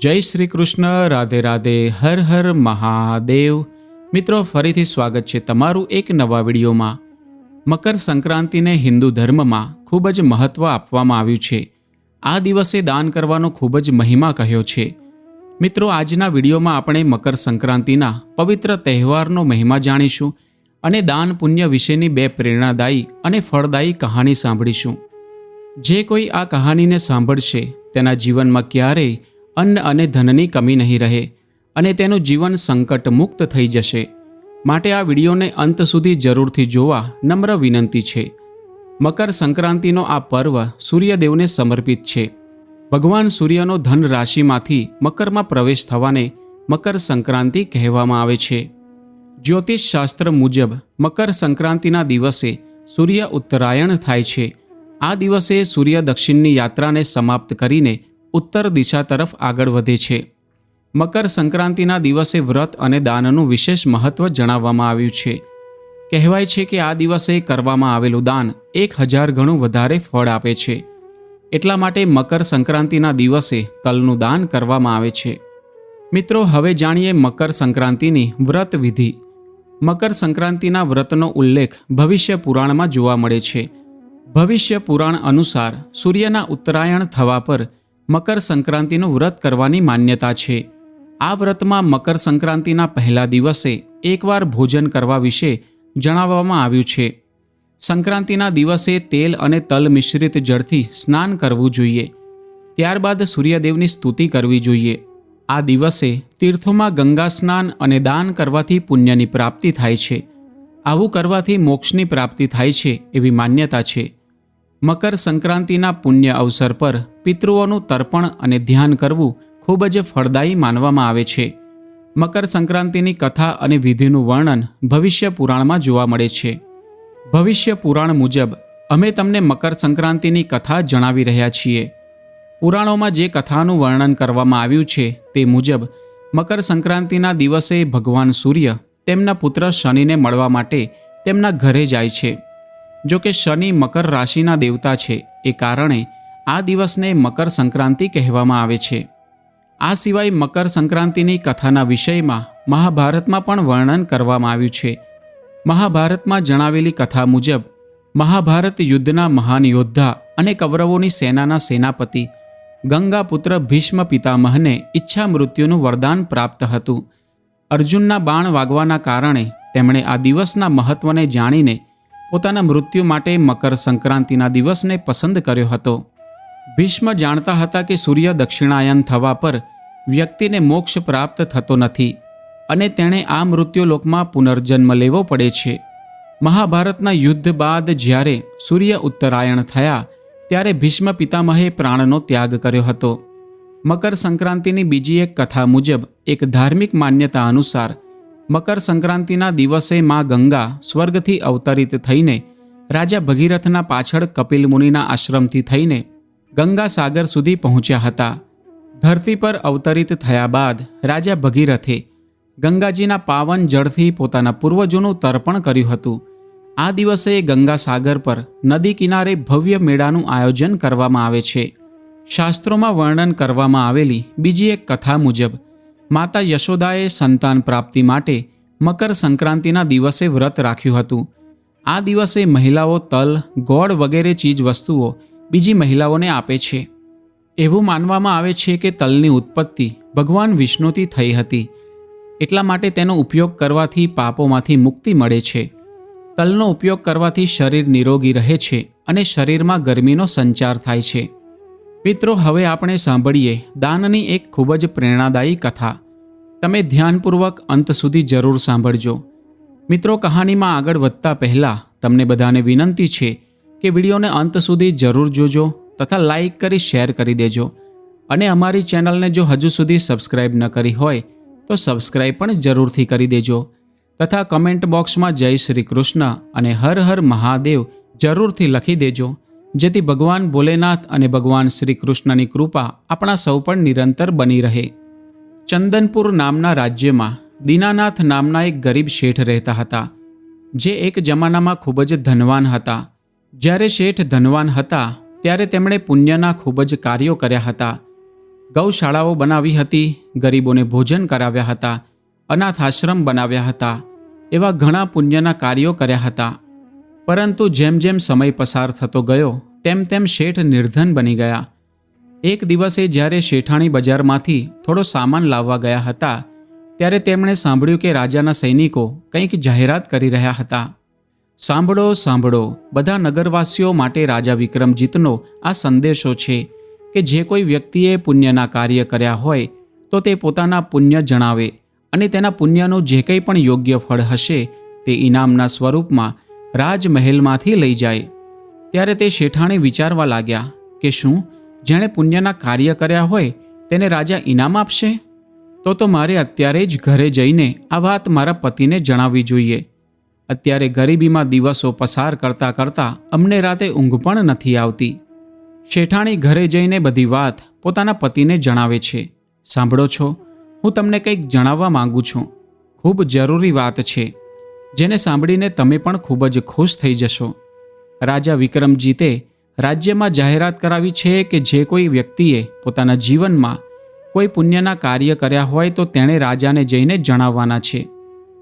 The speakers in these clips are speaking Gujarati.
જય શ્રી કૃષ્ણ, રાધે રાધે, હર હર મહાદેવ. મિત્રો, ફરીથી સ્વાગત છે તમારું એક નવા વિડીયોમાં. મકર સંક્રાંતિને હિન્દુ ધર્મમાં ખૂબ જ મહત્ત્વ આપવામાં આવ્યું છે. આ દિવસે દાન કરવાનો ખૂબ જ મહિમા કહ્યો છે. મિત્રો, આજના વિડીયોમાં આપણે મકર સંક્રાંતિના પવિત્ર તહેવારનો મહિમા જાણીશું અને દાન પુણ્ય વિશેની બે પ્રેરણાદાયી અને ફળદાયી કહાની સાંભળીશું. જે કોઈ આ કહાનીને સાંભળશે, તેના જીવનમાં ક્યારેય અન્ન અને ધનની કમી નહીં રહે અને તેનું જીવન સંકટ મુક્ત થઈ જશે. માટે આ વિડીયોને અંત સુધી જરૂરથી જોવા નમ્ર વિનંતી છે. મકર સંક્રાંતિનો આ પર્વ સૂર્યદેવને સમર્પિત છે. ભગવાન સૂર્યનો ધન રાશિમાંથી મકરમાં પ્રવેશ થવાને મકર સંક્રાંતિ કહેવામાં આવે છે. જ્યોતિષ શાસ્ત્ર મુજબ મકર સંક્રાંતિના દિવસે સૂર્ય ઉત્તરાયણ થાય છે. આ દિવસે સૂર્ય દક્ષિણની યાત્રાને સમાપ્ત કરીને ઉત્તર દિશા તરફ આગળ વધે છે. મકર સંક્રાંતિના દિવસે વ્રત અને દાનનું વિશેષ મહત્વ જણાવવામાં આવ્યું છે. કહેવાય છે કે આ દિવસે કરવામાં આવેલું દાન એક હજાર ગણું વધારે ફળ આપે છે. એટલા માટે મકર સંક્રાંતિના દિવસે તલનું દાન કરવામાં આવે છે. મિત્રો, હવે જાણીએ મકર સંક્રાંતિની વ્રત વિધિ. મકર સંક્રાંતિના વ્રતનો ઉલ્લેખ ભવિષ્ય પુરાણમાં જોવા મળે છે. ભવિષ્ય પુરાણ અનુસાર સૂર્યના ઉત્તરાયણ થવા પર મકર સંક્રાંતિનું વ્રત કરવાની માન્યતા છે. આ વ્રતમાં મકર સંક્રાંતિના પહેલા દિવસે એકવાર ભોજન કરવા વિશે જણાવવામાં આવ્યું છે. સંક્રાંતિના દિવસે તેલ અને તલ મિશ્રિત જળથી સ્નાન કરવું જોઈએ. ત્યારબાદ સૂર્યદેવની સ્તુતિ કરવી જોઈએ. આ દિવસે તીર્થોમાં ગંગા સ્નાન અને દાન કરવાથી પુણ્યની પ્રાપ્તિ થાય છે. આવું કરવાથી મોક્ષની પ્રાપ્તિ થાય છે એવી માન્યતા છે. મકર સંક્રાંતિના પુણ્ય અવસર પર પિતૃઓનું તર્પણ અને ધ્યાન કરવું ખૂબ જ ફળદાયી માનવામાં આવે છે. મકર સંક્રાંતિની કથા અને વિધિનું વર્ણન ભવિષ્ય પુરાણમાં જોવા મળે છે. ભવિષ્ય પુરાણ મુજબ, અમે તમને મકર સંક્રાંતિની કથા જણાવી રહ્યા છીએ. પુરાણોમાં જે કથાનું વર્ણન કરવામાં આવ્યું છે તે મુજબ, મકર સંક્રાંતિના દિવસે ભગવાન સૂર્ય તેમના પુત્ર શનિને મળવા માટે તેમના ઘરે જાય છે. જો કે શનિ મકર રાશિના દેવતા છે, એ કારણે આ દિવસને મકર સંક્રાંતિ કહેવામાં આવે છે. આ સિવાય મકર સંક્રાંતિની કથાના વિષયમાં મહાભારતમાં પણ વર્ણન કરવામાં આવ્યું છે. મહાભારતમાં જણાવેલી કથા મુજબ, મહાભારત યુદ્ધના મહાન યોદ્ધા અને કૌરવોની સેનાના સેનાપતિ ગંગાપુત્ર ભીષ્મ પિતામહને ઈચ્છા મૃત્યુનું વરદાન પ્રાપ્ત હતું. અર્જુનના બાણ વાગવાના કારણે તેમણે આ દિવસના મહત્વને જાણીને પોતાના મૃત્યુ માટે મકર સંક્રાંતિના દિવસને પસંદ કર્યો હતો. ભીષ્મ જાણતા હતા કે સૂર્ય દક્ષિણાયન થવા પર વ્યક્તિને મોક્ષ પ્રાપ્ત થતો નથી અને તેણે આ મૃત્યુલોકમાં પુનર્જન્મ લેવો પડે છે. મહાભારતના યુદ્ધ બાદ જ્યારે સૂર્ય ઉત્તરાયણ થયા, ત્યારે ભીષ્મ પિતામહે પ્રાણનો ત્યાગ કર્યો હતો. મકર સંક્રાંતિની બીજી એક કથા મુજબ, એક ધાર્મિક માન્યતા અનુસાર મકર સંક્રાંતિના દિવસે મા ગંગા સ્વર્ગથી અવતરિત થઈને રાજા ભગીરથના પાછળ કપિલ મુનિના આશ્રમથી થઈને ગંગા સાગર સુધી પહોંચ્યા હતા. ધરતી પર અવતરિત થયા બાદ રાજા ભગીરથે ગંગાજીના પાવન જળથી પોતાના પૂર્વજોનું તર્પણ કર્યું હતું. આ દિવસે ગંગા સાગર પર નદી કિનારે ભવ્ય મેળાનું આયોજન કરવામાં આવે છે. શાસ્ત્રોમાં વર્ણન કરવામાં આવેલી બીજી એક કથા મુજબ માતા યશોદાએ સંતાન પ્રાપ્તિ માટે મકર સંક્રાંતિના દિવસે વ્રત રાખ્યું હતું. આ દિવસે મહિલાઓ તલ, ગોળ વગેરે ચીજ વસ્તુઓ બીજી મહિલાઓને આપે છે. એવું માનવામાં આવે છે કે તલની ઉત્પત્તિ ભગવાન વિષ્ણુથી થઈ હતી. એટલા માટે તેનો ઉપયોગ કરવાથી પાપોમાંથી મુક્તિ મળે છે. તલનો ઉપયોગ કરવાથી શરીર નિરોગી રહે છે અને શરીરમાં ગરમીનો સંચાર થાય છે. મિત્રો, હવે આપણે સાંભળીએ દાનની એક ખૂબ જ પ્રેરણાદાયી કથા. તમે ધ્યાનપૂર્વક અંત સુધી જરૂર સાંભળજો. મિત્રો, કહાનીમાં આગળ વધતા પહેલાં તમને બધાને વિનંતી છે કે વિડીયોને અંત સુધી જરૂર જોજો તથા લાઇક કરી, શેર કરી દેજો. અને અમારી ચેનલને જો હજુ સુધી સબસ્ક્રાઇબ ન કરી હોય, તો સબસ્ક્રાઇબ પણ જરૂરથી કરી દેજો. તથા કમેન્ટ બોક્સમાં જય શ્રી કૃષ્ણ અને હર હર મહાદેવ જરૂરથી લખી દેજો. જેથી ભગવાન ભોલેનાથ અને ભગવાન શ્રી કૃષ્ણની કૃપા આપણા સૌ પર નિરંતર બની રહે. ચંદનપુર નામના રાજ્યમાં દીનાનાથ નામના એક ગરીબ શેઠ રહેતા હતા, જે એક જમાનામાં ખૂબ જ ધનવાન હતા. જ્યારે શેઠ ધનવાન હતા, ત્યારે તેમણે પુણ્યના ખૂબ જ કાર્યો કર્યા હતા. ગૌશાળાઓ બનાવી હતી, ગરીબોને ભોજન કરાવ્યા હતા અનાથ આશ્રમ બનાવ્યા હતા, એવા ઘણા પુણ્યના કાર્યો કર્યા હતા. પરંતુ જેમ જેમ સમય પસાર થતો ગયો, તેમ તેમ શેઠ નિર્ધન બની ગયા. એક દિવસે જ્યારે શેઠાણી બજારમાંથી થોડો સામાન લાવવા ગયા હતા, ત્યારે તેમણે સાંભળ્યું કે રાજાના સૈનિકો કંઈક જાહેરાત કરી રહ્યા હતા. સાંભળો સાંભળો, બધા નગરવાસીઓ માટે રાજા વિક્રમજીતનો આ સંદેશો છે કે જે કોઈ વ્યક્તિએ પુણ્યના કાર્ય કર્યા હોય, તો તે પોતાના પુણ્ય જણાવે અને તેના પુણ્યનું જે કંઈ પણ યોગ્ય ફળ હશે, તે ઇનામના સ્વરૂપમાં રાજમહેલમાંથી લઈ જાય. ત્યારે તે શેઠાણી વિચારવા લાગ્યા કે શું, જેણે પુણ્યના કાર્ય કર્યા હોય, તેને રાજા ઇનામ આપશે? તો તો મારે અત્યારે જ ઘરે જઈને આ વાત મારા પતિને જણાવવી જોઈએ. અત્યારે ગરીબીમાં દિવસો પસાર કરતાં કરતાં અમને રાતે ઊંઘ પણ નથી આવતી. શેઠાણી ઘરે જઈને બધી વાત પોતાના પતિને જણાવે છે. સાંભળો છો, હું તમને કંઈક જણાવવા માંગુ છું. ખૂબ જરૂરી વાત છે. જેને સાંભળીને તમે પણ ખૂબ જ ખુશ થઈ જશો. રાજા વિક્રમજીતે રાજ્યમાં જાહેરાત કરાવી છે કે જે કોઈ વ્યક્તિએ પોતાના જીવનમાં કોઈ પુણ્યના કાર્ય કર્યા હોય તો તેણે રાજાને જઈને જણાવવાના છે.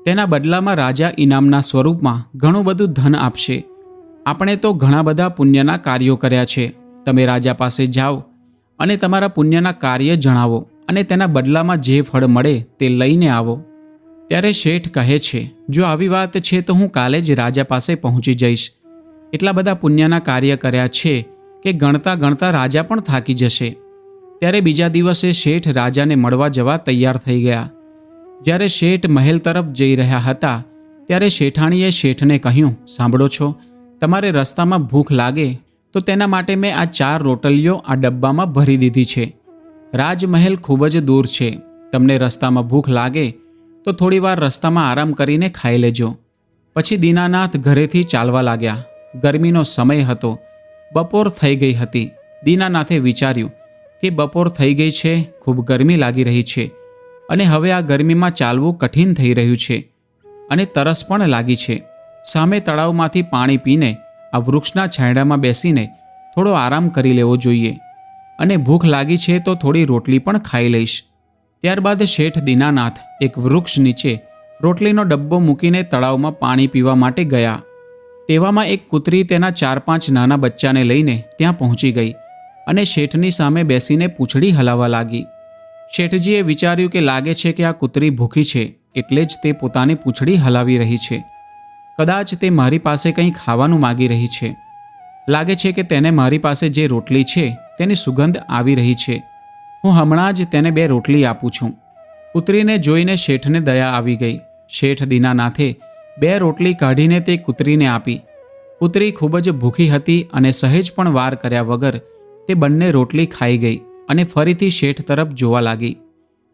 તેના બદલામાં રાજા ઇનામના સ્વરૂપમાં ઘણું બધું ધન આપશે. આપણે તો ઘણા બધા પુણ્યના કાર્યો કર્યા છે. તમે રાજા પાસે જાઓ અને તમારા પુણ્યના કાર્ય જણાવો અને તેના બદલામાં જે ફળ મળે તે લઈને આવો. ત્યારે શેઠ કહે છે, જો આવી વાત છે તો હું કાલે જ રાજા પાસે પહોંચી જઈશ. એટલા બધા પુણ્યના કાર્ય કર્યા છે કે ગણતા ગણતા રાજા પણ થાકી જશે. ત્યારે બીજા દિવસે શેઠ રાજાને મળવા જવા તૈયાર થઈ ગયા. જ્યારે શેઠ મહેલ તરફ જઈ રહ્યા હતા, ત્યારે શેઠાણીએ શેઠને કહ્યું, સાંભળો છો, તમારે રસ્તામાં ભૂખ લાગે, તો તેના માટે મેં આ ચાર રોટલીઓ આ ડબ્બામાં ભરી દીધી છે. રાજમહેલ ખૂબ જ દૂર છે. તમને રસ્તામાં ભૂખ લાગે તો થોડીવાર રસ્તામાં આરામ કરીને ખાઈ લેજો. પછી દીનાનાથ ઘરેથી ચાલવા લાગ્યા. ગરમીનો સમય હતો. બપોર થઈ ગઈ હતી. દીનાનાથે વિચાર્યું કે બપોર થઈ ગઈ છે, ખૂબ ગરમી લાગી રહી છે અને હવે આ ગરમીમાં ચાલવું કઠિન થઈ રહ્યું છે અને તરસ પણ લાગી છે. સામે તળાવમાંથી પાણી પીને આ વૃક્ષના છાંયડામાં બેસીને થોડો આરામ કરી લેવો જોઈએ અને ભૂખ લાગી છે તો થોડી રોટલી પણ ખાઈ લઈશ. ત્યારબાદ શેઠ દીનાનાથ એક વૃક્ષ નીચે રોટલીનો ડબ્બો મૂકીને તળાવમાં પાણી પીવા માટે ગયા. તેવામાં એક કૂતરી તેના ચાર પાંચ નાના બચ્ચાને લઈને ત્યાં પહોંચી ગઈ અને શેઠની સામે બેસીને પૂંછડી હલાવવા લાગી. શેઠજીએ વિચાર્યું કે લાગે છે કે આ કૂતરી ભૂખી છે, એટલે જ તે પોતાની પૂંછડી હલાવી રહી છે. કદાચ તે મારી પાસે કંઈ ખાવાનું માગી રહી છે. લાગે છે કે તેને મારી પાસે જે રોટલી છે, તેની સુગંધ આવી રહી છે. હું હમણાં જ તેને બે રોટલી આપું છું. કૂતરીને જોઈને શેઠને દયા આવી ગઈ. શેઠ દીનાનાથે બે રોટલી કાઢીને તે કૂતરીને આપી. કૂતરી ખૂબ જ ભૂખી હતી અને સહેજ પણ વાર કર્યા વગર તે બંને રોટલી ખાઈ ગઈ અને ફરીથી શેઠ તરફ જોવા લાગી.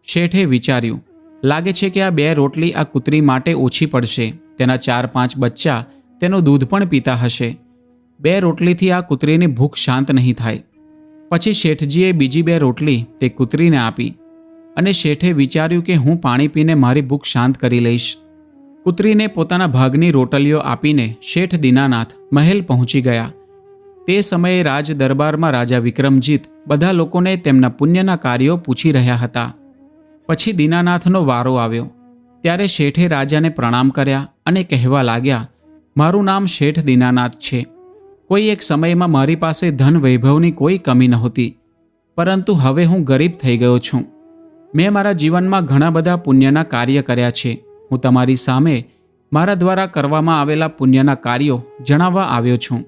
શેઠે વિચાર્યું, લાગે છે કે આ બે રોટલી આ કૂતરી માટે ઓછી પડશે. તેના ચાર પાંચ બચ્ચા તેનું દૂધ પણ પીતા હશે. બે રોટલીથી આ કૂતરીની ભૂખ શાંત નહીં થાય. પછી શેઠજીએ બીજી બે રોટલી તે કૂતરીને આપી અને શેઠે વિચાર્યું કે હું પાણી પીને મારી ભૂખ શાંત કરી લઈશ. કૂતરીને પોતાના ભાગની રોટલીઓ આપીને શેઠ દીનાનાથ મહેલ પહોંચી ગયા. તે સમયે રાજ દરબારમાં રાજા વિક્રમજીત બધા લોકોને તેમના પુણ્યના કાર્યો પૂછી રહ્યા હતા. પછી દીનાનાથનો વારો આવ્યો. ત્યારે શેઠે રાજાને પ્રણામ કર્યા અને કહેવા લાગ્યા, મારું નામ શેઠ દીનાનાથ છે. કોઈ એક સમયમાં મારી પાસે ધન વૈભવની કોઈ કમી નહોતી, પરંતુ હવે હું ગરીબ થઈ ગયો છું. મેં મારા જીવનમાં ઘણા બધા પુણ્યના કાર્ય કર્યા છે. હું તમારી સામે મારા દ્વારા કરવામાં આવેલા પુણ્યના કાર્યો જણાવવા આવ્યો છું.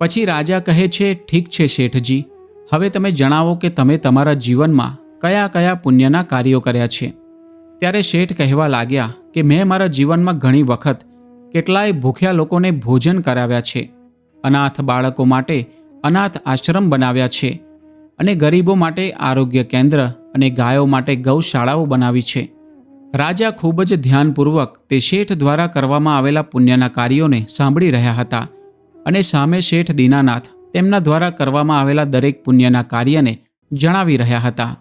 પછી રાજા કહે છે, ઠીક છે શેઠજી, હવે તમે જણાવો કે તમે તમારા જીવનમાં કયા કયા પુણ્યના કાર્યો કર્યા છે. ત્યારે શેઠ કહેવા લાગ્યા કે, મેં મારા જીવનમાં ઘણી વખત કેટલાય ભૂખ્યા લોકોને ભોજન કરાવ્યા છે. અનાથ બાળકો માટે અનાથ આશ્રમ બનાવ્યા છે અને ગરીબો માટે આરોગ્ય કેન્દ્ર અને ગાયો માટે ગૌશાળાઓ બનાવી છે. રાજા ખૂબ જ ધ્યાનપૂર્વક તે શેઠ દ્વારા કરવામાં આવેલા પુણ્યના કાર્યોને સાંભળી રહ્યા હતા અને સામે શેઠ દીનાનાથ તેમના દ્વારા કરવામાં આવેલા દરેક પુણ્યના કાર્યને જણાવી રહ્યા હતા.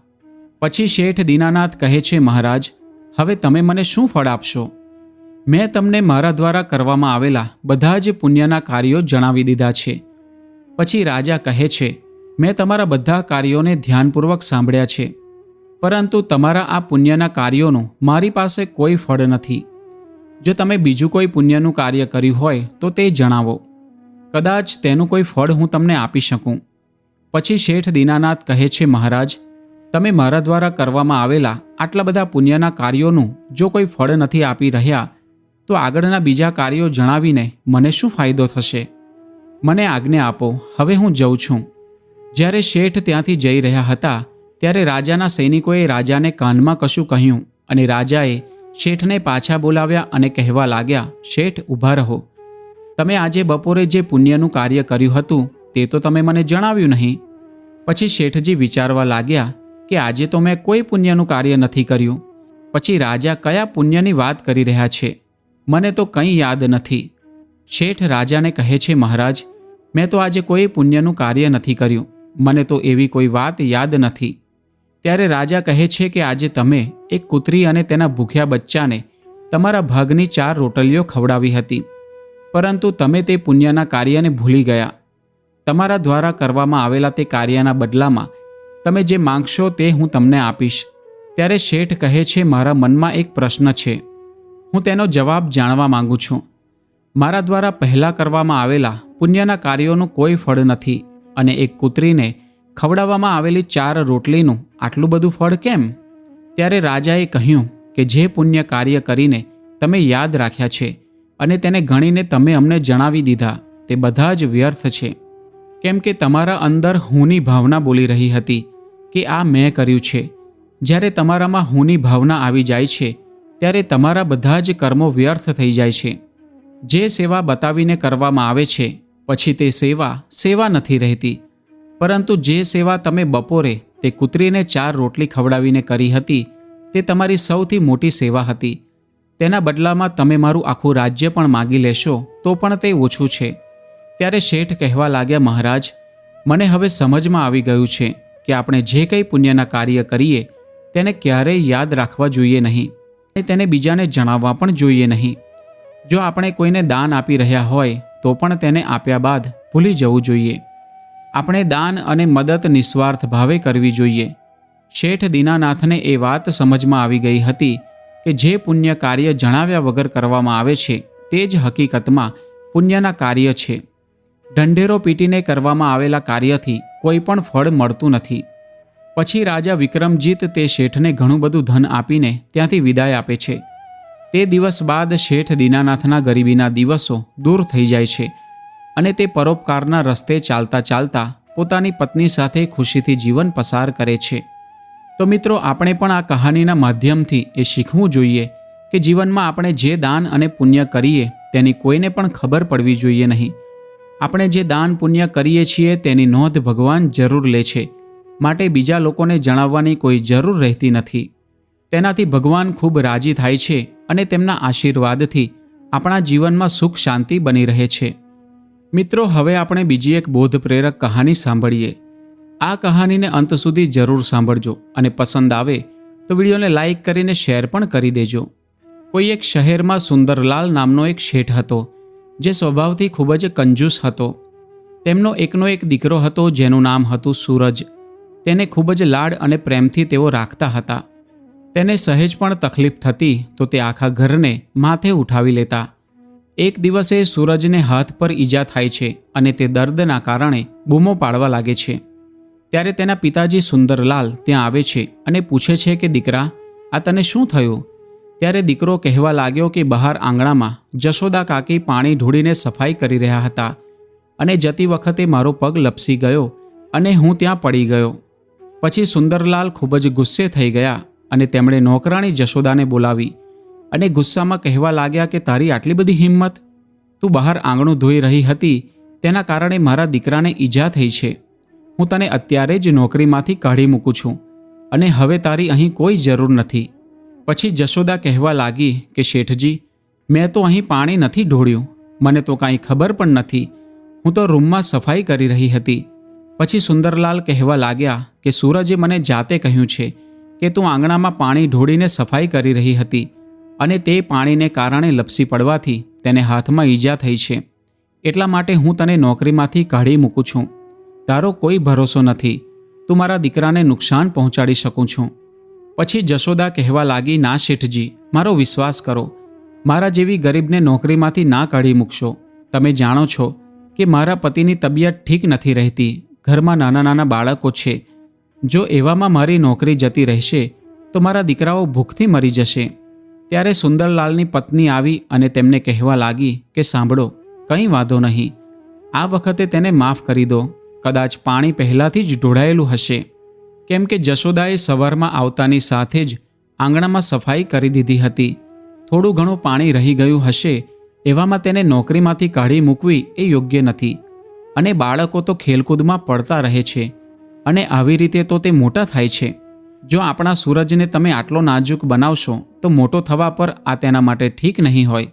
પછી શેઠ દીનાનાથ કહે છે, મહારાજ, હવે તમે મને શું ફળ આપશો? મેં તમને મારા દ્વારા કરવામાં આવેલા બધા જ પુણ્યના કાર્યો જણાવી દીધા છે. પછી રાજા કહે છે, મેં તમારા બધા કાર્યોને ધ્યાનપૂર્વક સાંભળ્યા છે. પરંતુ તમારા આ પુણ્યના કાર્યોનું મારી પાસે કોઈ ફળ નથી. જો તમે બીજું કોઈ પુણ્યનું કાર્ય કર્યું હોય, તો તે જણાવો. કદાચ તેનું કોઈ ફળ હું તમને આપી શકું. પછી શેઠ દીનાનાથ કહે છે, મહારાજ, તમે મારા દ્વારા કરવામાં આવેલા આટલા બધા પુણ્યના કાર્યોનું જો કોઈ ફળ નથી આપી રહ્યા તો આગળના બીજા કાર્યો જણાવીને મને શું ફાયદો થશે? મને આજ્ઞા આપો, હવે હું જઉં છું. જ્યારે શેઠ ત્યાંથી જઈ રહ્યા હતા, ત્યારે રાજાના સૈનિકોએ રાજાને કાનમાં કશું કહ્યું અને રાજાએ શેઠને પાછા બોલાવ્યા અને કહેવા લાગ્યા, શેઠ, ઊભા રહો. તમે આજે બપોરે જે પુણ્યનું કાર્ય કર્યું હતું, તે તો તમે મને જણાવ્યું નહીં. પછી શેઠજી વિચારવા લાગ્યા કે આજે તો મેં કોઈ પુણ્યનું કાર્ય નથી કર્યું. પછી રાજા કયા પુણ્યની વાત કરી રહ્યા છે? મને તો કંઈ યાદ નથી. શેઠ રાજાને કહે છે, મહારાજ, મેં તો આજે કોઈ પુણ્યનું કાર્ય નથી કર્યું. મને તો એવી કોઈ વાત યાદ નથી. ત્યારે રાજા કહે છે કે આજે તમે એક કૂતરી અને તેના ભૂખ્યા બચ્ચાને તમારા ભાગની ચાર રોટલીઓ ખવડાવી હતી. પરંતુ તમે તે પુણ્યના કાર્યને ભૂલી ગયા. તમારા દ્વારા કરવામાં આવેલા તે કાર્યના બદલામાં તમે જે માંગશો તે હું તમને આપીશ. ત્યારે શેઠ કહે છે, મારા મનમાં એક પ્રશ્ન છે. હું તેનો જવાબ જાણવા માંગુ છું. મારા દ્વારા પહેલાં કરવામાં આવેલા પુણ્યના કાર્યોનું કોઈ ફળ નથી અને એક કૂતરીને ખવડાવવામાં આવેલી ચાર રોટલીનું આટલું બધું ફળ કેમ? ત્યારે રાજાએ કહ્યું કે જે પુણ્ય કાર્ય કરીને તમે યાદ રાખ્યા છે અને તેને ગણીને તમે અમને જણાવી દીધા, તે બધા જ વ્યર્થ છે. કેમ કે તમારા અંદર હુંની ભાવના બોલી રહી હતી કે આ મેં કર્યું છે. જ્યારે તમારામાં હુંની ભાવના આવી જાય છે ત્યારે તમારા બધા જ કર્મો વ્યર્થ થઈ જાય છે. જે સેવા બતાવીને કરવામાં આવે છે, પછી તે સેવા સેવા નથી રહેતી. પરંતુ જે સેવા તમે બપોરે તે કૂતરીને ચાર રોટલી ખવડાવીને કરી હતી, તે તમારી સૌથી મોટી સેવા હતી. તેના બદલામાં તમે મારું આખું રાજ્ય પણ માગી લેશો, તો પણ તે ઓછું છે. ત્યારે શેઠ કહેવા લાગ્યા, મહારાજ, મને હવે સમજમાં આવી ગયું છે કે આપણે જે કંઈ પુણ્યના કાર્ય કરીએ, તેને ક્યારેય યાદ રાખવા જોઈએ નહીં. અને તેને બીજાને જણાવવા પણ જોઈએ નહીં. જો આપણે કોઈને દાન આપી રહ્યા હોય, તો પણ તેને આપ્યા બાદ ભૂલી જવું જોઈએ. આપણે દાન અને મદદ નિસ્વાર્થ ભાવે કરવી જોઈએ. શેઠ દીનાનાથને એ વાત સમજમાં આવી ગઈ હતી કે જે પુણ્ય કાર્ય જણાવ્યા વગર કરવામાં આવે છે, તે જ હકીકતમાં પુણ્યના કાર્ય છે. ઢંઢેરો પીટીને કરવામાં આવેલા કાર્યથી કોઈ પણ ફળ મળતું નથી. પછી રાજા વિક્રમજીત તે શેઠને ઘણું બધું ધન આપીને ત્યાંથી વિદાય આપે છે. તે દિવસ બાદ શેઠ દીનાનાથના ગરીબીના દિવસો દૂર થઈ જાય છે અને તે પરોપકારના રસ્તે ચાલતા ચાલતા પોતાની પત્ની સાથે ખુશીથી જીવન પસાર કરે છે. તો મિત્રો, આપણે પણ આ કહાનીના માધ્યમથી એ શીખવું જોઈએ કે જીવનમાં આપણે જે દાન અને પુણ્ય કરીએ તેની કોઈને પણ ખબર પડવી જોઈએ નહીં. આપણે જે દાન પુણ્ય કરીએ છીએ તેની નોંધ ભગવાન જરૂર લે છે. માટે બીજા લોકોને જણાવવાની કોઈ જરૂર રહેતી નથી. તેનાથી ભગવાન ખૂબ રાજી થાય છે અને તેમના આશીર્વાદથી આપણા જીવનમાં સુખ શાંતિ બની રહે છે. મિત્રો, હવે આપણે બીજી એક બોધ પ્રેરક કહાની સાંભળીએ. આ કહાનીને અંત સુધી જરૂર સાંભળજો અને પસંદ આવે તો વિડીયોને લાઈક કરીને શેર પણ કરી દેજો. કોઈ એક શહેરમાં સુંદરલાલ નામનો એક શેઠ હતો, જે સ્વભાવથી ખૂબ જ કંજૂસ હતો. તેમનો એકનો એક દીકરો હતો જેનું નામ હતું સૂરજ. તેને ખૂબ જ લાડ અને પ્રેમથી તેઓ રાખતા હતા. તેને સહેજ પણ તકલીફ થતી તો તે આખા ઘરને માથે ઉઠાવી લેતા. એક દિવસે સૂરજને હાથ પર ઈજા થાય છે અને તે દર્દના કારણે બૂમો પાડવા લાગે છે. ત્યારે તેના પિતાજી સુંદરલાલ ત્યાં આવે છે અને પૂછે છે કે, દીકરા, આ તને શું થયું? ત્યારે દીકરો કહેવા લાગ્યો કે, બહાર આંગણામાં જશોદા કાકી પાણી ઢોળીને સફાઈ કરી રહ્યા હતા અને જતી વખતે મારો પગ લપસી ગયો અને હું ત્યાં પડી ગયો. પછી સુંદરલાલ ખૂબ જ ગુસ્સે થઈ ગયા અને તેમણે નોકરાણી જશોદાને બોલાવી અને ગુસ્સામાં કહેવા લાગ્યા કે તારી આટલી બધી હિંમત, તું બહાર આંગણું ધોઈ રહી હતી, તેના કારણે મારા દીકરાને ઈજા થઈ છે. હું તને અત્યારે જ નોકરીમાંથી કાઢી મૂકું છું અને હવે તારી અહીં કોઈ જરૂર નથી. પછી જશોદા કહેવા લાગી કે શેઠજી, મેં તો અહીં પાણી નથી ઢોળ્યું, મને તો કાંઈ ખબર પણ નથી. હું તો રૂમમાં સફાઈ કરી રહી હતી. પછી સુંદરલાલ કહેવા લાગ્યા કે, સૂરજે મને જાતે કહ્યું છે કે તું આંગણામાં પાણી ઢોળીને સફાઈ કરી રહી હતી અને તે પાણીને કારણે લપસી પડવાથી તેને હાથમાં ઈજા થઈ છે. એટલા માટે હું તને નોકરીમાંથી કાઢી મૂકું છું. તારો કોઈ ભરોસો નથી. તું મારા દીકરાને નુકસાન પહોંચાડી શકું છું. પછી જશોદા કહેવા લાગી, ના શેઠજી, મારો વિશ્વાસ કરો. મારા જેવી ગરીબને નોકરીમાંથી ના કાઢી મૂકશો. તમે જાણો છો કે મારા પતિની તબિયત ઠીક નથી રહેતી. ઘરમાં નાના નાના બાળકો છે. જો એવામાં મારી નોકરી જતી રહેશે, તો મારા દીકરાઓ ભૂખથી મરી જશે. ત્યારે સુંદરલાલની પત્ની આવી અને તેમને કહેવા લાગી કે સાંભળો, કંઈ વાંધો નહીં. આ વખતે તેને માફ કરી દો. કદાચ પાણી પહેલાંથી જ ઢોળાયેલું હશે. કેમ કે જશોદાએ સવારમાં આવતાની સાથે જ આંગણામાં સફાઈ કરી દીધી હતી. થોડું ઘણું પાણી રહી ગયું હશે, એવામાં તેને નોકરીમાંથી કાઢી મૂકવી એ યોગ્ય નથી. અને બાળકો તો ખેલકૂદમાં પડતા રહે છે. અને આવી રીતે તો તે મોટા થાય છે. જો આપણા સૂરજને તમે આટલો નાજુક બનાવશો, તો મોટો થવા પર આ તેના માટે ઠીક નહીં હોય.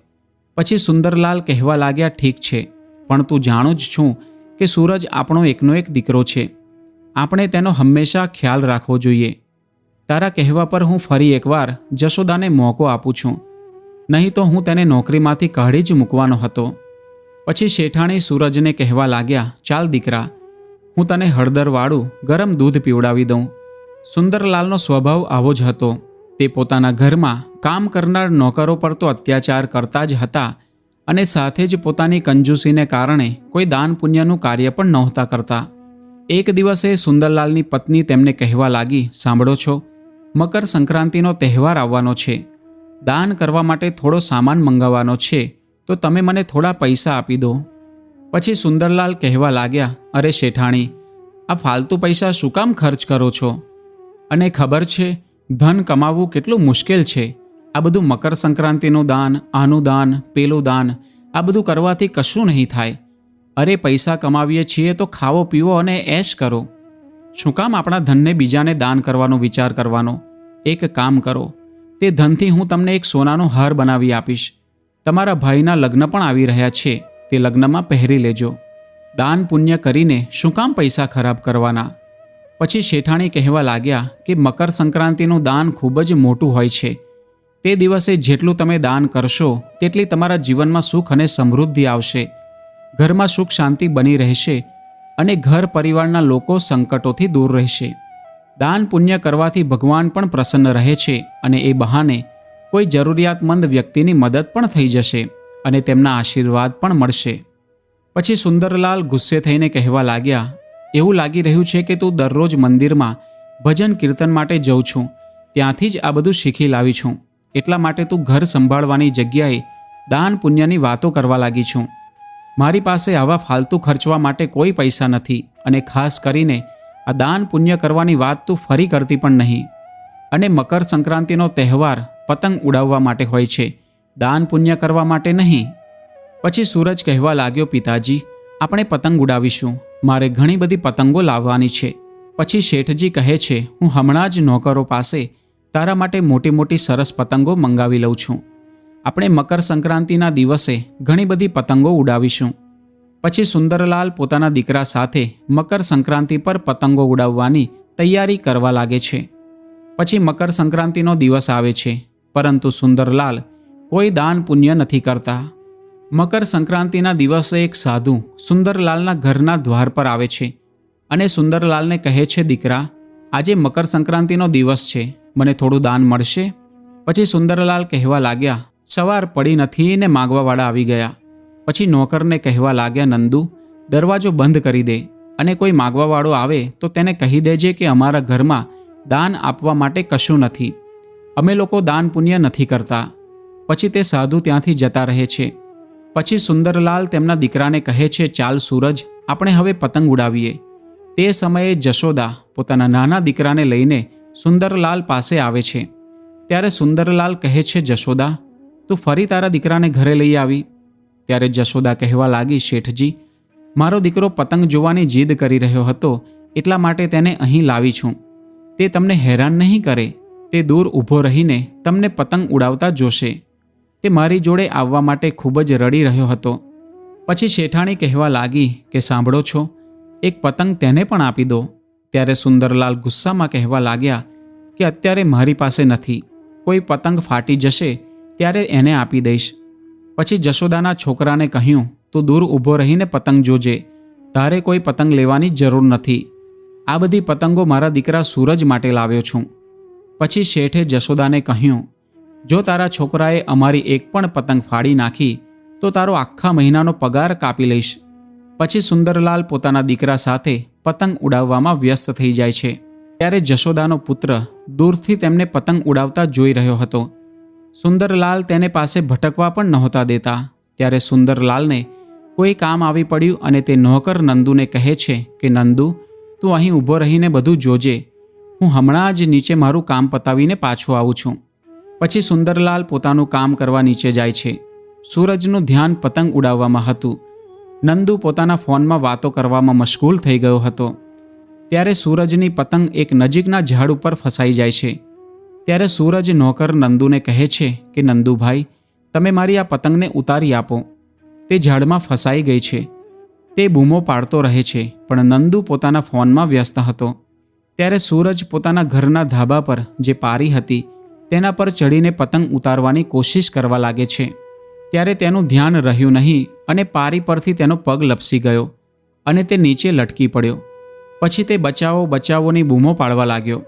પછી સુંદરલાલ કહેવા લાગ્યા, ઠીક છે. પણ તું જાણું જ છું કે સૂરજ આપણો એકનો એક દીકરો છે. આપણે તેનો હંમેશા ખ્યાલ રાખવો જોઈએ. તારા કહેવા પર હું ફરી એકવાર જશોદાને મોકો આપું છું. નહીં તો હું તેને નોકરીમાંથી કાઢી જ મૂકવાનો હતો. પછી શેઠાણી સૂરજને કહેવા લાગ્યા, ચાલ દીકરા, હું તને હળદરવાળું ગરમ દૂધ પીવડાવી દઉં. સુંદરલાલનો સ્વભાવ આવો જ હતો. તે પોતાના ઘરમાં કામ કરનાર નોકરો પર તો અત્યાચાર કરતા જ હતા અને સાથે જ પોતાની કંજૂસીને કારણે કોઈ દાન પુણ્યનું કાર્ય પણ નહોતા કરતા. એક દિવસે સુંદરલાલની પત્ની તેમને કહેવા લાગી, સાંભળો છો મકર સંક્રાંતિનો તહેવાર આવવાનો છે. દાન કરવા માટે થોડો સામાન મંગાવવાનો છે. તો તમે મને થોડા પૈસા આપી દો. પછી સુંદરલાલ કહેવા લાગ્યા, અરે શેઠાણી, આ ફાલતુ પૈસા શું કામ ખર્ચ કરો છો? અને ખબર છે, ધન કમાવવું કેટલું મુશ્કેલ છે. આ બધું મકર સંક્રાંતિનું દાન, આનું દાન, પેલું દાન, આ બધું કરવાથી કશું નહીં થાય. અરે પૈસા કમાવીએ છીએ તો ખાવો, પીવો અને એશ કરો. શું કામ આપણા ધનને બીજાને દાન કરવાનો વિચાર કરવાનો? એક કામ કરો. તે ધનથી હું તમને એક સોનાનો હાર બનાવી આપીશ. તમારા ભાઈના લગ્ન પણ આવી રહ્યા છે, તે લગ્નમાં પહેરી લેજો. દાન પુણ્ય કરીને શું કામ પૈસા ખરાબ કરવાના? પછી શેઠાણી કહેવા લાગ્યા કે મકર સંક્રાંતિનું દાન ખૂબ જ મોટું હોય છે. તે દિવસે જેટલું તમે દાન કરશો, તેટલી તમારા જીવનમાં સુખ અને સમૃદ્ધિ આવશે. ઘરમાં સુખ શાંતિ બની રહેશે અને ઘર પરિવારના લોકો સંકટોથી દૂર રહેશે. દાન પુણ્ય કરવાથી ભગવાન પણ પ્રસન્ન રહે છે અને એ બહાને કોઈ જરૂરિયાતમંદ વ્યક્તિની મદદ પણ થઈ જશે અને તેમના આશીર્વાદ પણ મળશે. પછી સુંદરલાલ ગુસ્સે થઈને કહેવા લાગ્યા, એવું લાગી રહ્યું છે કે તું દરરોજ મંદિરમાં ભજન કીર્તન માટે જઉં છું. ત્યાંથી જ આ બધું શીખી લાવી છું. એટલા માટે તું ઘર સંભાળવાની જગ્યાએ દાન પુણ્યની વાતો કરવા લાગી છું. મારી પાસે આવા ફાલતુ ખર્ચવા માટે કોઈ પૈસા નથી અને ખાસ કરીને આ દાન પુણ્ય કરવાની વાત તું ફરી કરતી પણ નહીં. અને મકર સંક્રાંતિનો તહેવાર પતંગ ઉડાવવા માટે હોય છે, દાન પુણ્ય કરવા માટે નહીં. પછી સૂરજ કહેવા લાગ્યો, પિતાજી, આપણે પતંગ ઉડાવીશું. મારે ઘણી બધી પતંગો લાવવાની છે. પછી શેઠજી કહે છે, હું હમણાં જ નોકરો પાસે તારા માટે મોટી મોટી સરસ પતંગો મંગાવી લઉં છું. આપણે મકર સંક્રાંતિના દિવસે ઘણી બધી પતંગો ઉડાવીશું. પછી સુંદરલાલ પોતાના દીકરા સાથે મકર સંક્રાંતિ પર પતંગો ઉડાવવાની તૈયારી કરવા લાગે છે. પછી મકર સંક્રાંતિનો દિવસ આવે છે. પરંતુ સુંદરલાલ કોઈ દાન પુણ્ય નથી કરતા. મકર સંક્રાંતિના દિવસે એક સાધુ સુંદરલાલના ઘરના દ્વાર પર આવે છે અને સુંદરલાલને કહે છે, દીકરા, આજે મકર સંક્રાંતિનો દિવસ છે, મને થોડું દાન મળશે. પછી સુંદરલાલ કહેવા લાગ્યા, સવાર પડી નથી ને માગવાવાળા આવી ગયા. પછી નોકરને કહેવા લાગ્યા, નંદુ, દરવાજો બંધ કરી દે અને કોઈ માગવાવાળો આવે તો તેને કહી દેજે કે અમારા ઘરમાં દાન આપવા માટે કશું નથી. અમે લોકો દાન પુણ્ય નથી કરતા. પછી તે સાધુ ત્યાંથી જતા રહે છે. પછી સુંદરલાલ તેમના દીકરાને કહે છે, ચાલ સૂરજ, આપણે હવે પતંગ ઉડાવીએ. તે સમયે જશોદા પોતાના નાના દીકરાને લઈને સુંદરલાલ પાસે આવે છે. ત્યારે સુંદરલાલ કહે છે, જશોદા, તું ફરી તારા દીકરાને ઘરે લઈ આવી. ત્યારે જશોદા કહેવા લાગી, શેઠજી, મારો દીકરો પતંગ જોવાની જીદ કરી રહ્યો હતો, એટલા માટે તેને અહીં લાવી છું. તે તમને હેરાન નહીં કરે. તે દૂર ઊભો રહીને તમને પતંગ ઉડાવતા જોશે. તે મારી જોડે આવવા માટે ખૂબ જ રડી રહ્યો હતો. પછી શેઠાણી કહેવા લાગી કે સાંભળો છો, એક પતંગ તેને પણ આપી દો. ત્યારે સુંદરલાલ ગુસ્સામાં કહેવા લાગ્યા કે અત્યારે મારી પાસે નથી. કોઈ પતંગ ફાટી જશે ત્યારે એને આપી દઈશ. પછી જશોદાના છોકરાને કહ્યું, તું દૂર ઊભો રહીને પતંગ જોજે. તારે કોઈ પતંગ લેવાની જરૂર નથી. આ બધી પતંગો મારા દીકરા સૂરજ માટે લાવ્યો છું. પછી શેઠે જશોદાને કહ્યું, જો તારા છોકરાએ અમારી એક પણ પતંગ ફાડી નાખી, તો તારો આખા મહિનાનો પગાર કાપી લઈશ. પછી સુંદરલાલ પોતાના દીકરા સાથે પતંગ ઉડાવવામાં વ્યસ્ત થઈ જાય છે. ત્યારે જશોદાનો પુત્ર દૂરથી તેમને પતંગ ઉડાવતા જોઈ રહ્યો હતો. સુંદરલાલ તેને પાસે ભટકવા પણ નહોતા દેતા. ત્યારે સુંદરલાલને કોઈ કામ આવી પડ્યું અને તે નોકર નંદુને કહે છે કે, નંદુ, તું અહીં ઊભો રહીને બધું જોજે. હું હમણાં જ નીચે મારું કામ પતાવીને પાછો આવું છું. પછી સુંદરલાલ પોતાનું કામ કરવા નીચે જાય છે. સૂરજનું ધ્યાન પતંગ ઉડાવવામાં હતું. નંદુ પોતાના ફોનમાં વાતો કરવામાં મશગુલ થઈ ગયો હતો. ત્યારે સૂરજની પતંગ એક નજીકના ઝાડ ઉપર ફસાઈ જાય છે. ત્યારે સૂરજ નોકર નંદુને કહે છે કે, નંદુભાઈ, તમે મારી આ પતંગને ઉતારી આપો. તે ઝાડમાં ફસાઈ ગઈ છે. તે બૂમો પાડતો રહે છે. પણ નંદુ પોતાના ફોનમાં વ્યસ્ત હતો. ત્યારે સૂરજ પોતાના ઘરના ધાબા પર જે પારી હતી, તેના પર ચડીને પતંગ ઉતારવાની કોશિશ કરવા લાગે છે. ત્યારે તેનું ધ્યાન રહ્યું નહીં અને પારી પરથી તેનો પગ લપસી ગયો અને તે નીચે લટકી પડ્યો. પછી તે બચાવો બચાવોની બૂમો પાડવા લાગ્યો.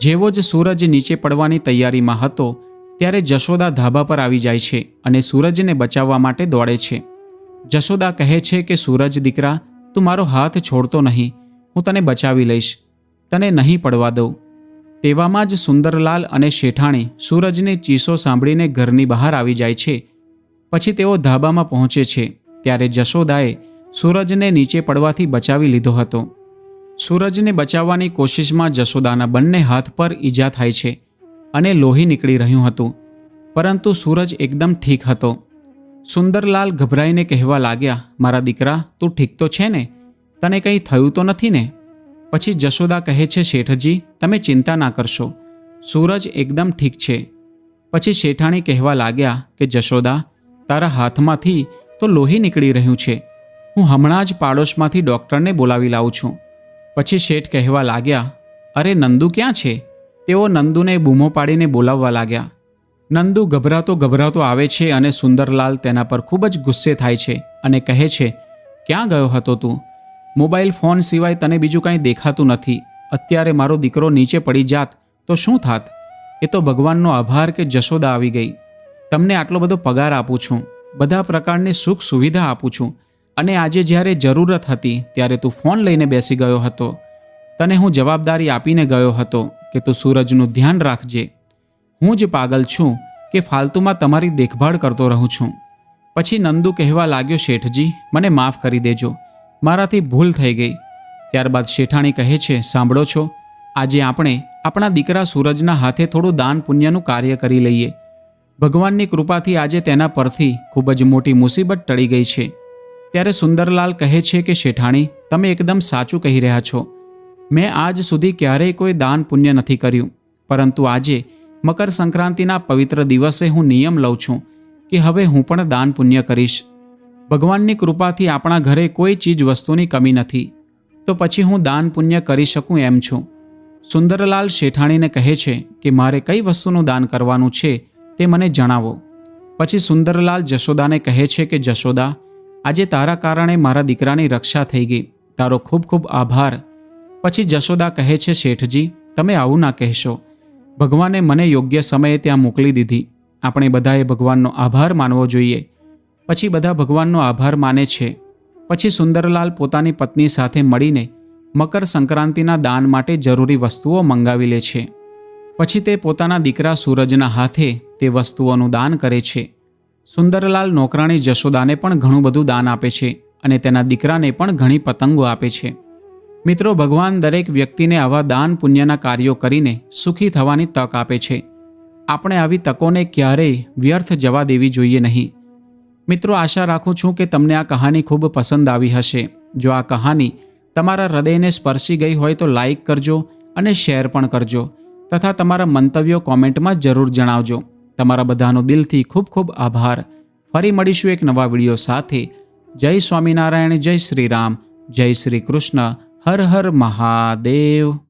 જેવો જ સૂરજ નીચે પડવાની તૈયારીમાં હતો, ત્યારે જશોદા ધાબા પર આવી જાય છે અને સૂરજને બચાવવા માટે દોડે છે. જશોદા કહે છે કે, સૂરજ દીકરા, તું મારો હાથ છોડતો નહીં. હું તને બચાવી લઈશ. તને નહીં પડવા દઉં. તેવામાં જ સુંદરલાલ અને શેઠાણી સૂરજની ચીસો સાંભળીને ઘરની બહાર આવી જાય છે. પછી તેઓ ધાબામાં પહોંચે છે. ત્યારે જશોદાએ સૂરજને નીચે પડવાથી બચાવી લીધો હતો. સૂરજને બચાવવાની કોશિશમાં જશોદાના બંને હાથ પર ઈજા થાય છે અને લોહી નીકળી રહ્યું હતું. પરંતુ સૂરજ એકદમ ઠીક હતો. સુંદરલાલ ગભરાઈને કહેવા લાગ્યા, મારા દીકરા, તું ઠીક તો છે ને? તને કંઈ થયું તો નથી ને? પછી જશોદા કહે છે, શેઠજી, તમે ચિંતા ના કરશો. સૂરજ એકદમ ઠીક છે. પછી શેઠાણી કહેવા લાગ્યા કે, જશોદા, તારા હાથમાંથી તો લોહી નીકળી રહ્યું છે. હું હમણાં જ પાડોશમાંથી ડૉક્ટરને બોલાવી લાવું છું. પછી શેઠ કહેવા લાગ્યા, અરે, નંદુ ક્યાં છે? તેઓ નંદુને બૂમો પાડીને બોલાવવા લાગ્યા. નંદુ ગભરાતો ગભરાતો આવે છે અને સુંદરલાલ તેના પર ખૂબ જ ગુસ્સે થાય છે અને કહે છે, ક્યાં ગયો હતો તું? મોબાઈલ ફોન સિવાય તને બીજું કાંઈ દેખાતું નથી. અત્યારે મારો દીકરો નીચે પડી જાત, તો શું થાત? એ તો ભગવાનનો આભાર કે જશોદા આવી ગઈ. તમને આટલો બધો પગાર આપું છું. બધા પ્રકારની સુખ સુવિધા આપું છું. અને આજે જ્યારે જરૂરત હતી, ત્યારે તું ફોન લઈને બેસી ગયો હતો. તને હું જવાબદારી આપીને ગયો હતો કે તું સૂરજનું ધ્યાન રાખજે. હું જ પાગલ છું કે ફાલતુમાં તમારી દેખભાળ કરતો રહું છું. પછી નંદુ કહેવા લાગ્યો, શેઠજી, મને માફ કરી દેજો. મારાથી ભૂલ થઈ ગઈ. ત્યારબાદ શેઠાણી કહે છે, સાંભળો છો, આજે આપણે આપણા દીકરા સૂરજના હાથે થોડું દાન પુણ્યનું કાર્ય કરી લઈએ. ભગવાનની કૃપાથી આજે તેના પરથી ખૂબ જ મોટી મુસીબત ટળી ગઈ છે. ત્યારે સુંદરલાલ કહે છે કે, શેઠાણી, તમે એકદમ સાચું કહી રહ્યા છો. મેં આજ સુધી ક્યારેય કોઈ દાન પુણ્ય નથી કર્યું, પરંતુ આજે મકર સંક્રાંતિના પવિત્ર દિવસે હું નિયમ લઉં છું કે હવે હું પણ દાન પુણ્ય કરીશ. ભગવાનની કૃપાથી આપણા ઘરે કોઈ ચીજ વસ્તુની કમી નથી. તો પછી હું દાન પુણ્ય કરી શકું એમ છું. સુંદરલાલ શેઠાણીને કહે છે કે, મારે કઈ વસ્તુનું દાન કરવાનું છે તે મને જણાવો. પછી સુંદરલાલ જશોદાને કહે છે કે, જશોદા, આજે તારા કારણે મારા દીકરાની રક્ષા થઈ ગઈ. તારો ખૂબ ખૂબ આભાર. પછી જશોદા કહે છે, શેઠજી, તમે આવું ના કહેશો. ભગવાને મને યોગ્ય સમયે ત્યાં મોકલી દીધી. આપણે બધાએ ભગવાનનો આભાર માનવો જોઈએ. પછી બધા ભગવાનનો આભાર માને છે. પછી સુંદરલાલ પોતાની પત્ની સાથે મળીને મકર સંક્રાંતિના દાન માટે જરૂરી વસ્તુઓ મંગાવી લે છે. પછી તે પોતાના દીકરા સૂરજના હાથે તે વસ્તુઓનું દાન કરે છે. સુંદરલાલ નોકરાણી જશોદાને પણ ઘણું બધું દાન આપે છે અને તેના દીકરાને પણ ઘણી પતંગો આપે છે. મિત્રો, ભગવાન દરેક વ્યક્તિને આવા દાન પુણ્યના કાર્યો કરીને સુખી થવાની તક આપે છે. આપણે આવી તકોને ક્યારેય વ્યર્થ જવા દેવી જોઈએ નહીં. મિત્રો, આશા રાખું છું કે તમને આ કહાની ખૂબ પસંદ આવી હશે. જો આ કહાની તમારા હૃદયને સ્પર્શી ગઈ હોય તો લાઈક કરજો અને શેર પણ કરજો તથા તમારા મંતવ્યો કોમેન્ટમાં જરૂર જણાવજો. તમારા બધાનો દિલથી ખૂબ ખૂબ આભાર. ફરી મળીશું એક નવા વીડિયો સાથે. જય સ્વામિનારાયણ, જય શ્રી રામ, જય શ્રી કૃષ્ણ, હર હર મહાદેવ.